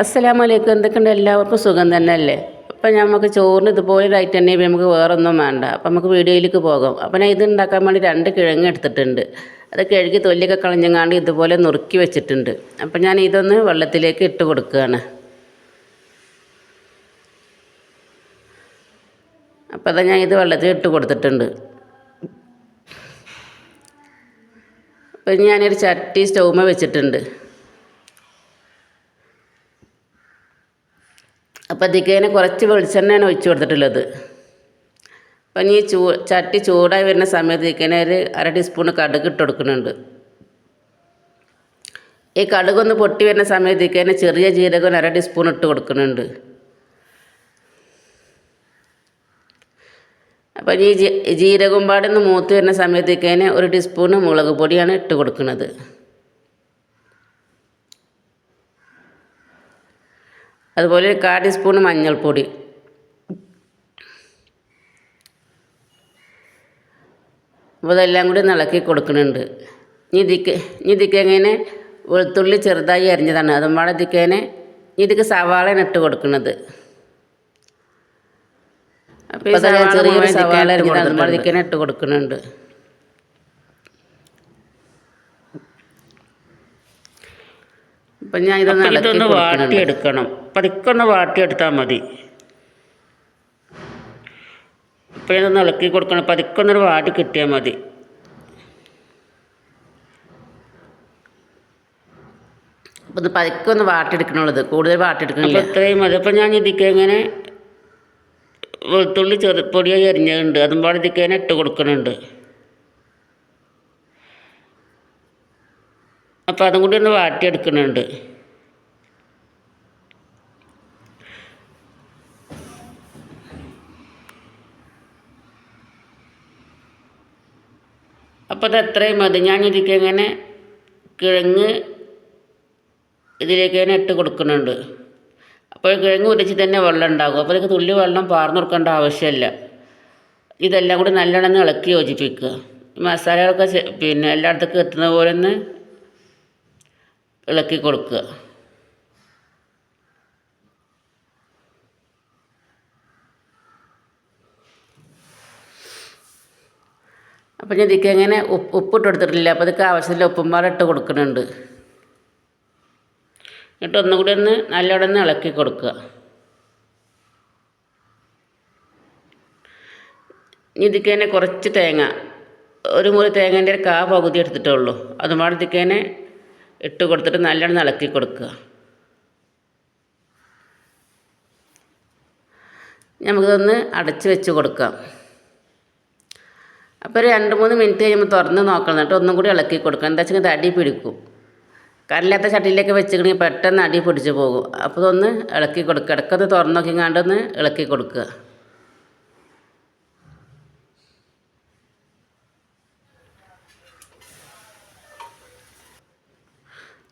അസ്സലാമു അലൈക്കും എന്തൊക്കെയുണ്ട്? എല്ലാവർക്കും സുഖം തന്നെ അല്ലേ അപ്പം നമുക്ക് ചോറിന് ഇതുപോലെ ഐറ്റം തന്നെ നമുക്ക് വേറൊന്നും വേണ്ട. അപ്പം നമുക്ക് വീഡിയോയിലേക്ക് പോകാം. അപ്പം ഞാൻ ഇത് ഉണ്ടാക്കാൻ വേണ്ടി രണ്ട് കിഴങ്ങ് എടുത്തിട്ടുണ്ട്. അത് കിഴങ്ങി തൊല്ലിയൊക്കെ കളഞ്ഞങ്ങാണ്ട് ഇതുപോലെ നുറുക്കി വെച്ചിട്ടുണ്ട്. അപ്പം ഞാൻ ഇതൊന്ന് വെള്ളത്തിലേക്ക് ഇട്ട് കൊടുക്കുകയാണ്. അപ്പം അതാ ഞാൻ ഇത് വെള്ളത്തിൽ ഇട്ട് കൊടുത്തിട്ടുണ്ട്. അപ്പം ഞാനൊരു ചട്ടി സ്റ്റൗമ വെച്ചിട്ടുണ്ട്. അപ്പോൾ അതിക്കേനെ കുറച്ച് വെളിച്ചെണ്ണയാണ് ഒഴിച്ച് കൊടുത്തിട്ടുള്ളത്. അപ്പം ഈ ചൂ ചട്ടി ചൂടായി വരുന്ന സമയത്ത് ഇതിക്കേനെ ഒരു അര ടീസ്പൂൺ കടുക് ഇട്ട് കൊടുക്കുന്നുണ്ട്. ഈ കടുകൊന്ന് പൊട്ടി വരുന്ന സമയത്ത് ഇതിക്കേനെ ചെറിയ ജീരകം അര ടീസ്പൂൺ ഇട്ട് കൊടുക്കുന്നുണ്ട്. അപ്പം ഈ ജീ ജീരകം പാടൊന്ന് മൂത്ത് വരുന്ന സമയത്തേക്കേനെ ഒരു ടീസ്പൂണ് മുളക് പൊടിയാണ് ഇട്ട് കൊടുക്കുന്നത്. അതുപോലെ ഒരു കാ ടീസ്പൂൺ മഞ്ഞൾപ്പൊടി. അപ്പോൾ ഇതെല്ലാം കൂടി ഇളക്കി കൊടുക്കുന്നുണ്ട്. ഇനി ഇതിക്ക് ഇനി ഇതിക്ക് എങ്ങനെ വെളുത്തുള്ളി ചെറുതായി അരിഞ്ഞതാണ്. അതും പാടെ ഇതിക്കേനെ ഇതിക്ക് സവാളയാണ് ഇട്ട് കൊടുക്കുന്നത്. അപ്പോൾ ചെറിയൊരു സവാള അരിഞ്ഞത് അതും ഇതിക്കേനെ ഇട്ട് കൊടുക്കുന്നുണ്ട്. അപ്പം ഞാൻ ഇതൊന്ന് വാട്ടി എടുക്കണം വാട്ടിയെടുക്കണം. പതുക്കൊന്ന് വാട്ടിയെടുത്താൽ മതി. ഇപ്പോഴൊന്ന് ഇളക്കി കൊടുക്കണം. പതുക്കൊന്നൊരു വാട്ടി കിട്ടിയാൽ മതി. അപ്പം ഇത് പതുക്കെ ഒന്ന് വാട്ടിയെടുക്കണുള്ളത്. കൂടുതൽ വാട്ടിയെടുക്കണില്ല. ഇത്രയും മതി. അപ്പം ഞാൻ ഇതിക്ക് എങ്ങനെ വെളുത്തുള്ളി ചെറു പൊടിയായി അരിഞ്ഞതുണ്ട്. അതും പാടെ ഇതിക്ക് തന്നെ ഇട്ട് കൊടുക്കുന്നുണ്ട് അപ്പം അതും കൂടി ഒന്ന് വാട്ടിയെടുക്കുന്നുണ്ട് അപ്പോൾ അത് എത്രയും മതി. ഞാൻ ഇതിലേക്ക് എങ്ങനെ കിഴങ്ങ് ഇതിലേക്ക് തന്നെ ഇട്ട് കൊടുക്കുന്നുണ്ട്. അപ്പോൾ കിഴങ്ങ് ഉരച്ച് തന്നെ വെള്ളം ഉണ്ടാകും അപ്പോൾ ഇതൊക്കെ തുള്ളി വെള്ളം പാർന്നു കൊടുക്കേണ്ട ആവശ്യമില്ല. ഇതെല്ലാം കൂടി നല്ലോണം ഇളക്കി യോജിപ്പിക്കുക. മസാലകളൊക്കെ പിന്നെ എല്ലായിടത്തേക്കും എത്തുന്ന പോലെ ഒന്ന് ഇളക്കി കൊടുക്കുക. അപ്പം ഞാൻ ഇതിക്ക് എങ്ങനെ ഉപ്പ് ഉപ്പിട്ട് കൊടുത്തിട്ടില്ല അപ്പോൾ ഇതൊക്കെ ആവശ്യമില്ല ഉപ്പും ഇട്ട് കൊടുക്കുന്നുണ്ട്. എന്നിട്ട് ഒന്നുകൂടി ഒന്ന് നല്ലോണം ഒന്ന് ഇളക്കി കൊടുക്കുക. ഇതിക്ക് തന്നെ കുറച്ച് തേങ്ങ. ഒരു മുറി തേങ്ങേന്റെ ഒരു കാ പകുതി എടുത്തിട്ടേ ഉള്ളൂ അതുപാടെ ഇതിക്ക് തന്നെ ഇട്ട് കൊടുത്തിട്ട് നല്ലോണം ഇളക്കി കൊടുക്കുക. നമുക്കിതൊന്ന് അടച്ച് വെച്ച് കൊടുക്കാം. അപ്പോൾ ഒരു രണ്ട് മൂന്ന് മിനിറ്റ് കഴിയുമ്പോൾ തുറന്ന് നോക്കണം എന്നിട്ട് ഒന്നും കൂടി ഇളക്കി കൊടുക്കണം. എന്താ വെച്ചാൽ ഇത് അടി പിടിക്കും. കല്ലാത്ത ചട്ടിയിലേക്ക് വെച്ചിട്ടുണ്ടെങ്കിൽ പെട്ടെന്ന് അടി പിടിച്ച് പോകും. അപ്പോൾ ഒന്ന് ഇളക്കി കൊടുക്കുക ഇടയ്ക്കൊന്ന് തുറന്ന് നോക്കിങ്ങാണ്ടൊന്ന് ഇളക്കി കൊടുക്കുക.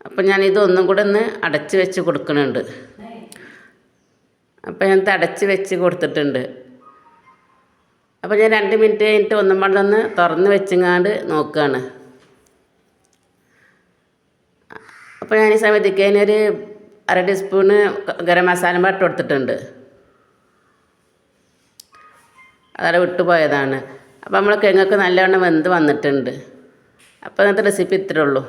അപ്പം ഞാൻ ഇതൊന്നും കൂടെ ഒന്ന് അടച്ച് വെച്ച് കൊടുക്കുന്നുണ്ട് അപ്പം ഞാൻ അടച്ച് വെച്ച് കൊടുത്തിട്ടുണ്ട്. അപ്പം ഞാൻ രണ്ട് മിനിറ്റ് കഴിഞ്ഞിട്ട് ഒന്നും പാടെ ഒന്ന് തുറന്ന് വെച്ചങ്ങാണ്ട് നോക്കുകയാണ് അപ്പോൾ ഞാൻ ഈ സമയത്തേക്ക് അതിനൊരു അര ടീസ്പൂണ് ഗരം മസാല പാട്ട് കൊടുത്തിട്ടുണ്ട് അതവിടെ വിട്ടുപോയതാണ് അപ്പോൾ നമ്മൾ കിഴങ്ങൊക്കെ നല്ലവണ്ണം വെന്ത് വന്നിട്ടുണ്ട്. അപ്പോൾ ഇന്നത്തെ റെസിപ്പി ഇത്രേ ഉള്ളൂ.